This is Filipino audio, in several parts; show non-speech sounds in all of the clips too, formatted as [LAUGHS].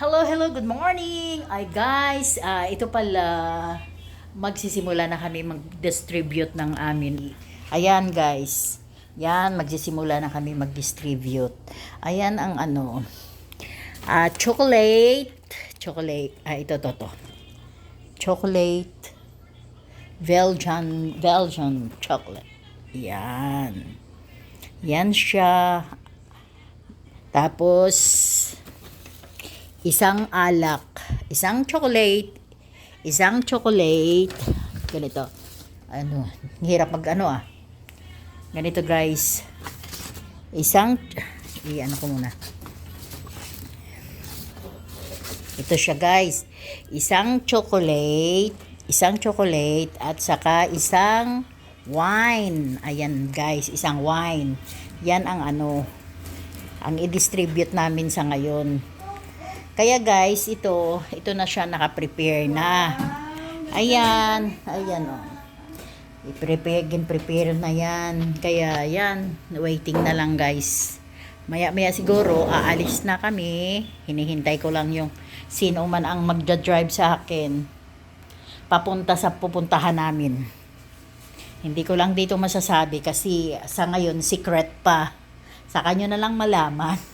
Hello, hello, good morning! Ay guys, ah, ito pala, magsisimula na kami mag-distribute ng amin. Ayan guys, yan, magsisimula na kami mag-distribute. Ayan ang ano, ah, chocolate, chocolate, ah, ito, to, to. Chocolate, Belgian, Belgian chocolate. Yan. Yan siya. Tapos, isang alak, isang chocolate, isang chocolate, ganito. Ano, hirap mag ano ah. Ganito guys. Isang, i ano ko muna. Ito siya guys. Isang chocolate, isang chocolate at saka isang wine. Ayan guys, isang wine. Yan ang ano, ang i-distribute namin sa ngayon. Kaya guys, ito, ito na siya naka-prepare na. Ayan, ayan oh. I-prepare, gin-prepare na yan. Kaya yan, waiting na lang guys. Maya-maya siguro, aalis na kami. Hinihintay ko lang yung sino man ang magja-drive sa akin. Papunta sa pupuntahan namin. Hindi ko lang dito masasabi kasi sa ngayon secret pa. Sa kanyo na lang malaman.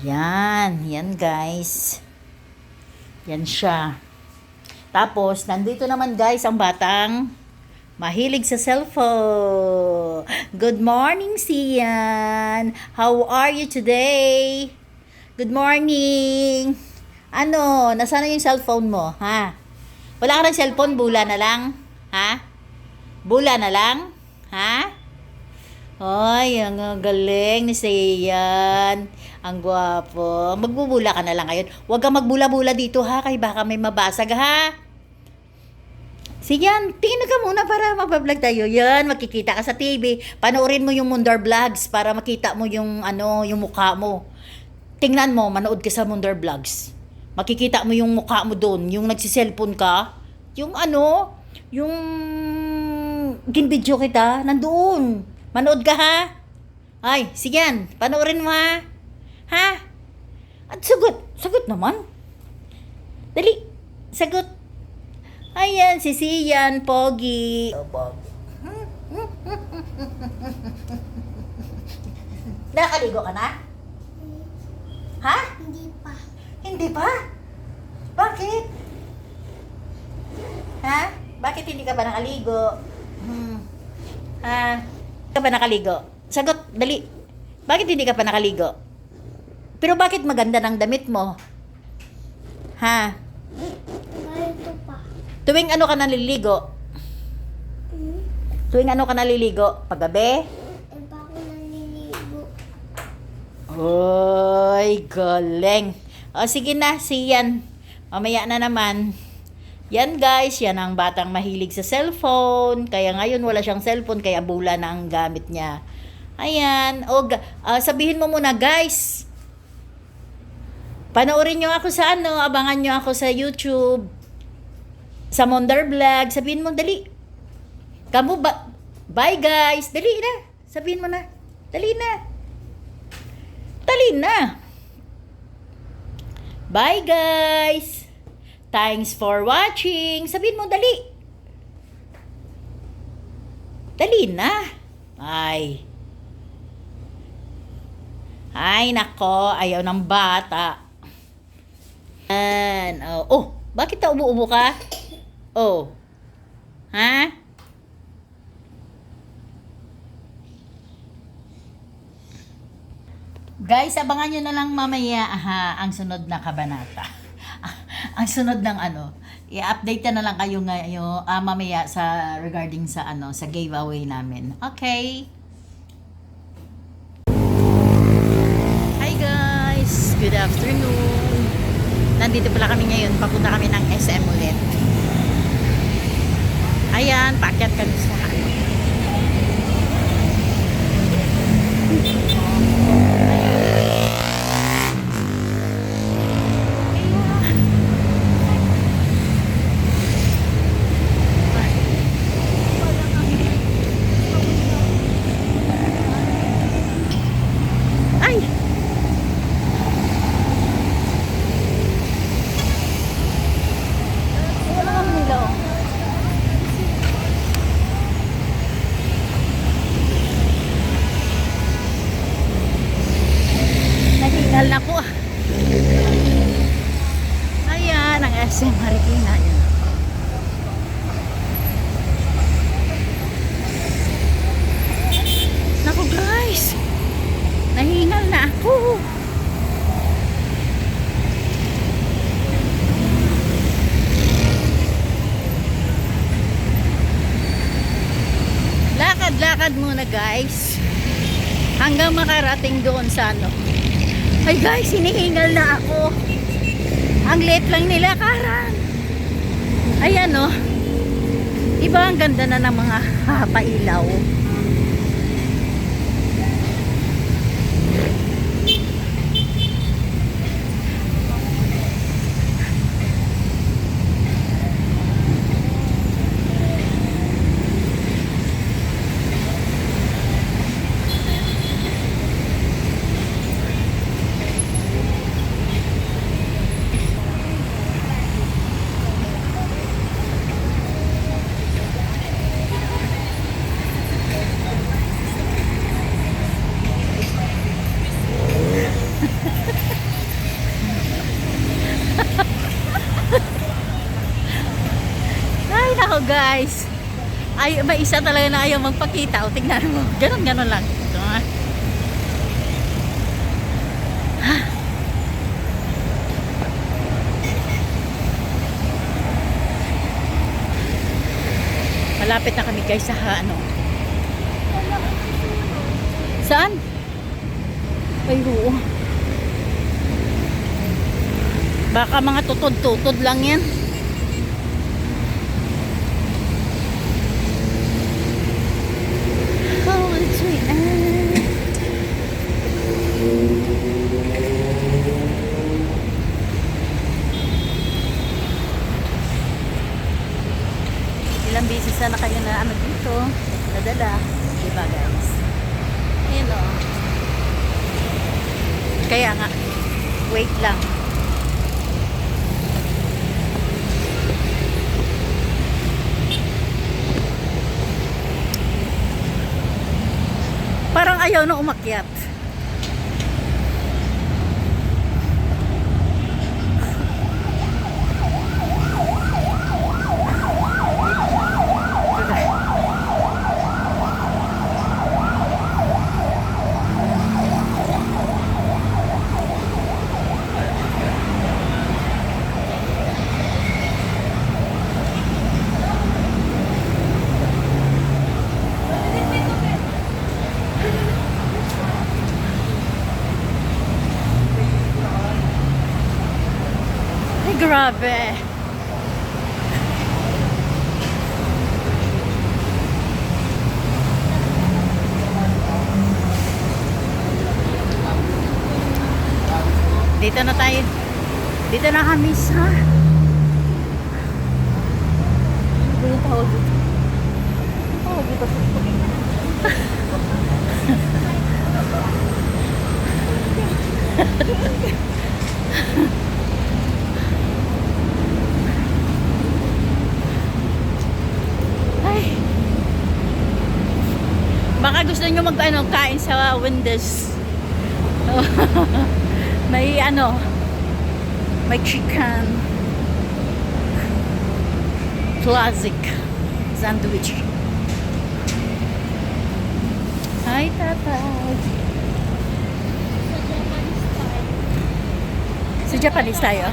Yan, yan guys. Yan siya. Tapos, nandito naman guys ang batang mahilig sa cellphone. Good morning, Sian. How are you today? Good morning. Ano, nasaan na yung cellphone mo, ha? Wala ka ng cellphone, bula na lang? Ha? Bula na lang? Ha? Ay, ang galing ni Sian. Ang gwapo. Magbubula ka na lang ngayon. Huwag kang magbula-bula dito ha, kay baka may mabasag ha. Siyan, tingin ka muna para magbablog tayo. Yan, makikita ka sa TV. Panoorin mo yung Mundar Vlogs para makita mo yung ano, yung mukha mo. Tingnan mo, manood ka sa Mundar Vlogs. Makikita mo yung mukha mo doon, yung nagsiselfon ka. Yung ano, yung ginvideo kita, nandoon. Manood ka ha? Ay, sige yan. Panoorin mo ha? Ha? At sagot. Sagot naman. Dali. Sagot. Ayan, si Sian, Pogi. [LAUGHS] Nakaligo ka na? Ha? Hindi pa. Hindi pa? Bakit? Ha? Bakit hindi ka pa nakaligo? Hmm. Ha? Ka pa nakaligo? Sagot, dali. Bakit hindi ka pa nakaligo? Pero bakit maganda ng damit mo? Ha? Tuwing ano ka naliligo? Tuwing ano ka naliligo? Paggabi? Eh, ako naniligo. Oy, galing. O sige na, siyan. Mamaya na naman. Yan guys, yan ang batang mahilig sa cellphone. Kaya ngayon wala siyang cellphone, kaya bula na ang gamit niya. Ayan. O, ah, sabihin mo muna guys. Panoorin nyo ako sa ano, abangan nyo ako sa YouTube. Sa Mondar Vlog. Sabihin mo, dali. Kamu ba? Bye guys. Dali na. Sabihin mo na. Dali na. Dali na. Bye guys. Thanks for watching. Sabihin mo, dali. Dali na. Ay. Ay, nako. Ayaw ng bata. Yan. Oh, oh bakit ka umu-ubo ka? Oh. Ha? Guys, abangan nyo na lang mamaya ha, ang sunod na kabanata. Ang sunod ng ano, i-update na lang kayo ngayon ah, mamaya sa regarding sa ano sa giveaway namin. Okay. Hi guys, good afternoon. Nandito pala kami ngayon, papunta kami ng SM ulit. Ayan, pakyat kami sa ano. Ay! Nahingal na ko. ah. Ayan, ang SM Marikina. Ayan. Naku guys, nahingal na ako. Muna guys. Hanggang makarating doon sa ano. Ay guys, hinihingal na ako. Ang late lang nila karan. Ayan oh. Diba ang ganda na ng mga pailaw. Ay, nako guys. Ay, may isa talaga na ayaw magpakita. O, tingnan mo. Ganon, ganon lang. Ito nga. Malapit na kami guys sa ano. Saan? Ay, oo. Baka mga tutod-tutod lang yan. Oh, it's sweet. Ah. Ilang beses na kayo na ano dito, nadala. Diba guys? Ayan o. Kaya nga, wait lang. Parang ayaw na umakyat. Grabe. Dito na tayo. Dito na kami sa... Yung tawag dito? Dito. Ay. Baka gusto nyo mag ano, kain sa Wendy's. [LAUGHS] may ano, may chicken. Classic sandwich. Hi, tatay. Sa Japanese tayo.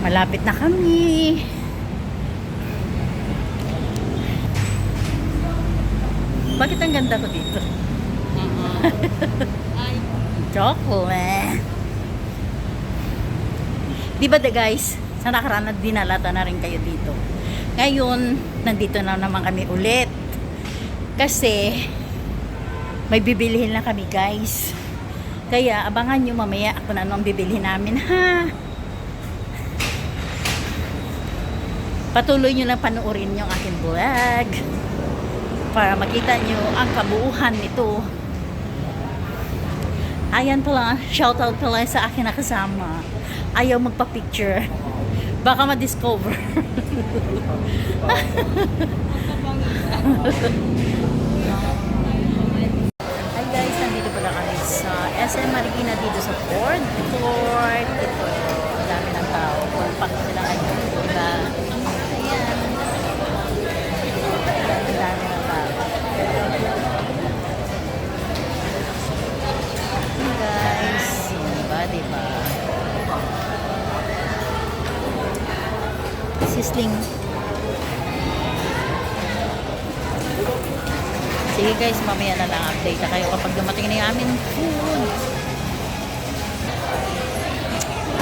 Malapit na kami. Bakit ang ganda ko dito? Chocolate. [LAUGHS] Di ba the guys, sa nakaraan na dinalata na rin kayo dito. Ngayon, nandito na naman kami ulit. Kasi, may bibilihin lang kami guys. Kaya, abangan nyo mamaya kung ano ang bibilihin namin ha. Patuloy nyo lang panoorin yung aking vlog para makita nyo ang kabuuhan nito. Ayan pala, shoutout pala sa akin na kasama. Ayaw magpa-picture. Baka ma-discover. [LAUGHS] Plaza Marikina dito sa Ford Court. Sisling. Sige guys, mamaya na lang update na kayo kapag dumating na yung aming food.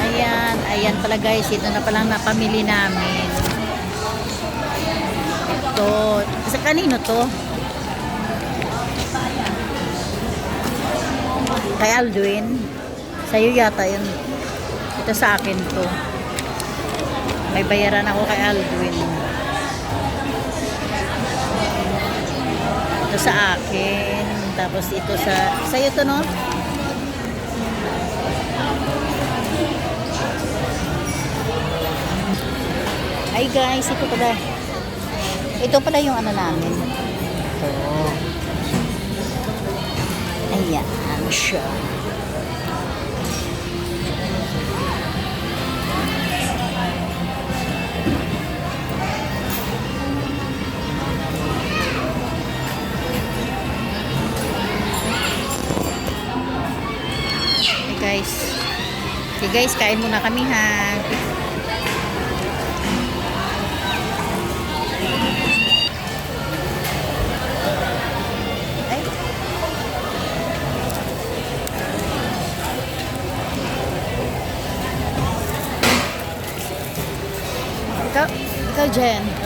Ayan, ayan pala guys, ito na palang napamili namin. Ito, sa kanino to? Kay Aldwin. Sa'yo yata yun. Ito sa akin to. May bayaran ako kay Aldwin. Ito sa akin. Tapos ito sa... Sa'yo to, no? Ay guys, ito pala. Ito pala yung ano namin. Ito. Ayan siya. Guys. Okay guys, kain muna kami ha. Ikaw, ikaw Jen.